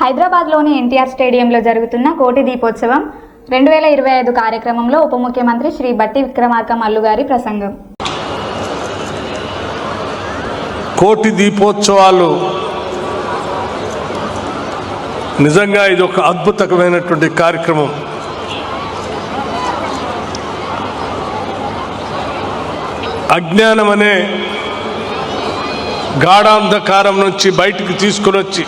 హైదరాబాద్లోని ఎన్టీఆర్ స్టేడియంలో జరుగుతున్న కోటి దీపోత్సవం రెండు వేల ఇరవై ఐదు కార్యక్రమంలో ఉప ముఖ్యమంత్రి శ్రీ బట్టి విక్రమార్క మల్లు గారి ప్రసంగం. కోటి దీపోత్సవాలు. నిజంగా ఇది ఒక అద్భుతమైనటువంటి కార్యక్రమం. అజ్ఞానం అనే గాఢాంధకారం నుంచి బయటికి తీసుకుని వచ్చి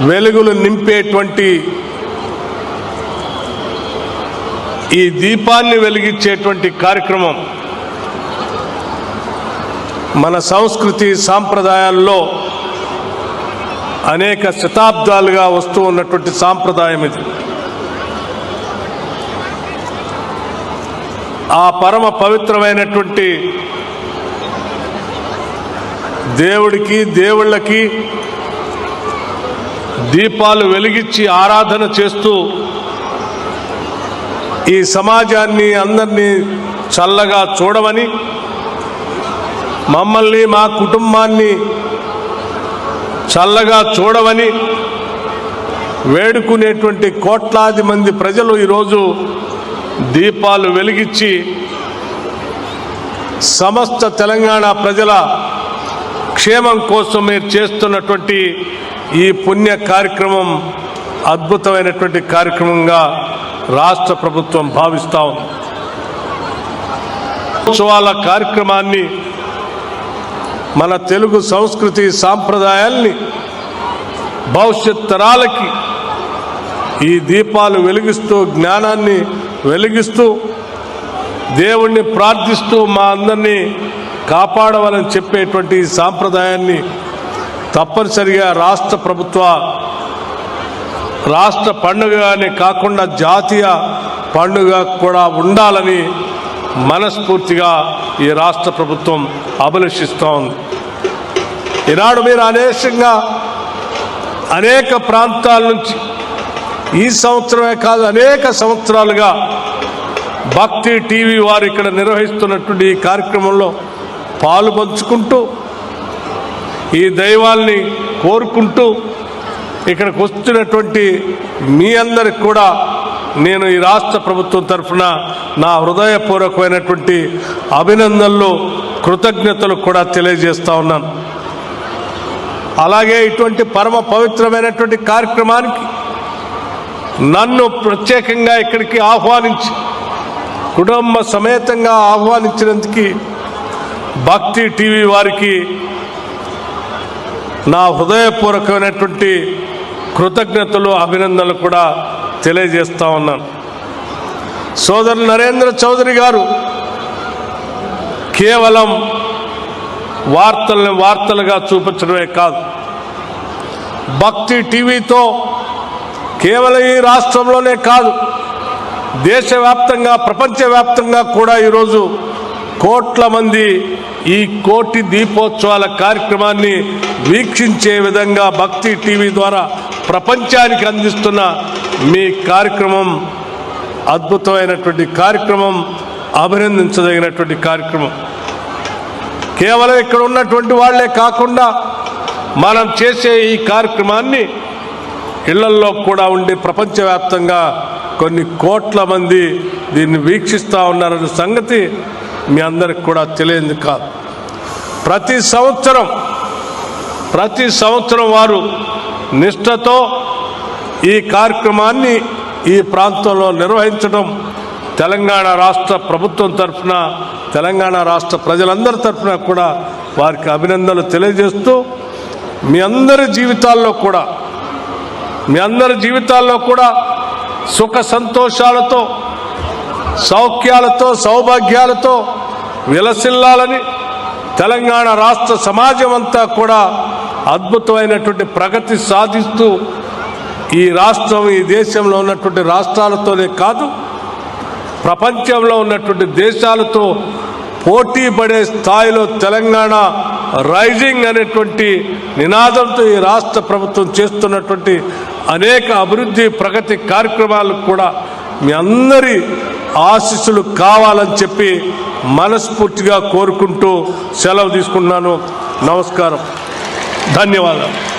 వెలుగులు నింపేటువంటి ఈ దీపాన్ని వెలిగించేటువంటి కార్యక్రమం మన సంస్కృతి సాంప్రదాయాల్లో అనేక శతాబ్దాలుగా వస్తూ ఉన్నటువంటి సాంప్రదాయం ఇది. ఆ పరమ పవిత్రమైనటువంటి దేవుడికి దేవుళ్ళకి దీపాలు వెలిగించి ఆరాధన చేస్తూ ఈ సమాజాన్ని అందరినీ చల్లగా చూడమని మమ్మల్ని మా కుటుంబాన్ని చల్లగా చూడవని వేడుకునేటువంటి కోట్లాది మంది ప్రజలు ఈరోజు దీపాలు వెలిగించి సమస్త తెలంగాణ ప్రజల క్షేమం కోసం మీరు చేస్తున్నటువంటి ఈ పుణ్య కార్యక్రమం అద్భుతమైనటువంటి కార్యక్రమంగా రాష్ట్ర ప్రభుత్వం భావిస్తా ఉంది. ఉత్సవాల కార్యక్రమాన్ని మన తెలుగు సంస్కృతి సాంప్రదాయాల్ని భవిష్యత్ తరాలకి ఈ దీపాలు వెలిగిస్తూ జ్ఞానాన్ని వెలిగిస్తూ దేవుణ్ణి ప్రార్థిస్తూ మా అందరినీ కాపాడవాలని చెప్పేటువంటి సాంప్రదాయాన్ని తప్పనిసరిగా రాష్ట్ర ప్రభుత్వ రాష్ట్ర పండుగగానే కాకుండా జాతీయ పండుగ కూడా ఉండాలని మనస్ఫూర్తిగా ఈ రాష్ట్ర ప్రభుత్వం అభిలషిస్తూ ఉంది. ఈనాడు మీరు అనేకంగా అనేక ప్రాంతాల నుంచి ఈ సంవత్సరమే కాదు అనేక సంవత్సరాలుగా భక్తి టీవీ వారు ఇక్కడ నిర్వహిస్తున్నటువంటి ఈ కార్యక్రమంలో పాలు పంచుకుంటూ ఈ దైవాల్ని కోరుకుంటూ ఇక్కడికి వస్తున్నటువంటి మీ అందరికి కూడా నేను ఈ రాష్ట్ర ప్రభుత్వం తరఫున నా హృదయపూర్వకమైనటువంటి అభినందనలు కృతజ్ఞతలు కూడా తెలియజేస్తా ఉన్నాను. అలాగే ఇటువంటి పరమ పవిత్రమైనటువంటి కార్యక్రమానికి నన్ను ప్రత్యేకంగా ఇక్కడికి ఆహ్వానించి కుటుంబ సమేతంగా ఆహ్వానించినందుకు భక్తి టీవీ వారికి నా హృదయపూర్వకమైనటువంటి కృతజ్ఞతలు అభినందనలు కూడా తెలియజేస్తా ఉన్నాను. సోదరు నరేంద్ర చౌదరి గారు కేవలం వార్తల్ని వార్తలుగా చూపించడమే కాదు భక్తి టీవీతో కేవలం ఈ రాష్ట్రంలోనే కాదు దేశవ్యాప్తంగా ప్రపంచవ్యాప్తంగా కూడా ఈరోజు కోట్ల మంది ఈ కోటి దీపోత్సవాల కార్యక్రమాన్ని వీక్షించే విధంగా భక్తి టీవీ ద్వారా ప్రపంచానికి అందిస్తున్న మీ కార్యక్రమం అద్భుతమైనటువంటి కార్యక్రమం అభినందించదగినటువంటి కార్యక్రమం. కేవలం ఇక్కడ ఉన్నటువంటి వాళ్ళే కాకుండా మనం చేసే ఈ కార్యక్రమాన్ని ఇళ్ళల్లో కూడా ఉండి ప్రపంచవ్యాప్తంగా కొన్ని కోట్ల మంది దీన్ని వీక్షిస్తూ ఉన్నారన్న సంగతి మీ అందరికి కూడా తెలియదు కాదు. ప్రతి సంవత్సరం ప్రతి సంవత్సరం వారు నిష్ఠతో ఈ కార్యక్రమాన్ని ఈ ప్రాంతంలో నిర్వహించడం తెలంగాణ రాష్ట్ర ప్రభుత్వం తరఫున తెలంగాణ రాష్ట్ర ప్రజలందరి తరఫున కూడా వారికి అభినందనలు తెలియజేస్తూ మీ అందరి జీవితాల్లో కూడా మీ అందరి జీవితాల్లో కూడా సుఖ సంతోషాలతో సౌఖ్యాలతో సౌభాగ్యాలతో విలసిల్లాలని తెలంగాణ రాష్ట్ర సమాజం అంతా కూడా అద్భుతమైనటువంటి ప్రగతి సాధిస్తూ ఈ రాష్ట్రం ఈ దేశంలో ఉన్నటువంటి రాష్ట్రాలతోనే కాదు ప్రపంచంలో ఉన్నటువంటి దేశాలతో పోటీ పడే స్థాయిలో తెలంగాణ రైజింగ్ అనేటువంటి నినాదంతో ఈ రాష్ట్ర ప్రభుత్వం చేస్తున్నటువంటి అనేక అభివృద్ధి ప్రగతి కార్యక్రమాలకు కూడా మీ అందరి ఆశీస్సులు కావాలని చెప్పి మనస్ఫూర్తిగా కోరుకుంటూ సెలవు తీసుకుంటున్నాను. నమస్కారం. ధన్యవాదాలు.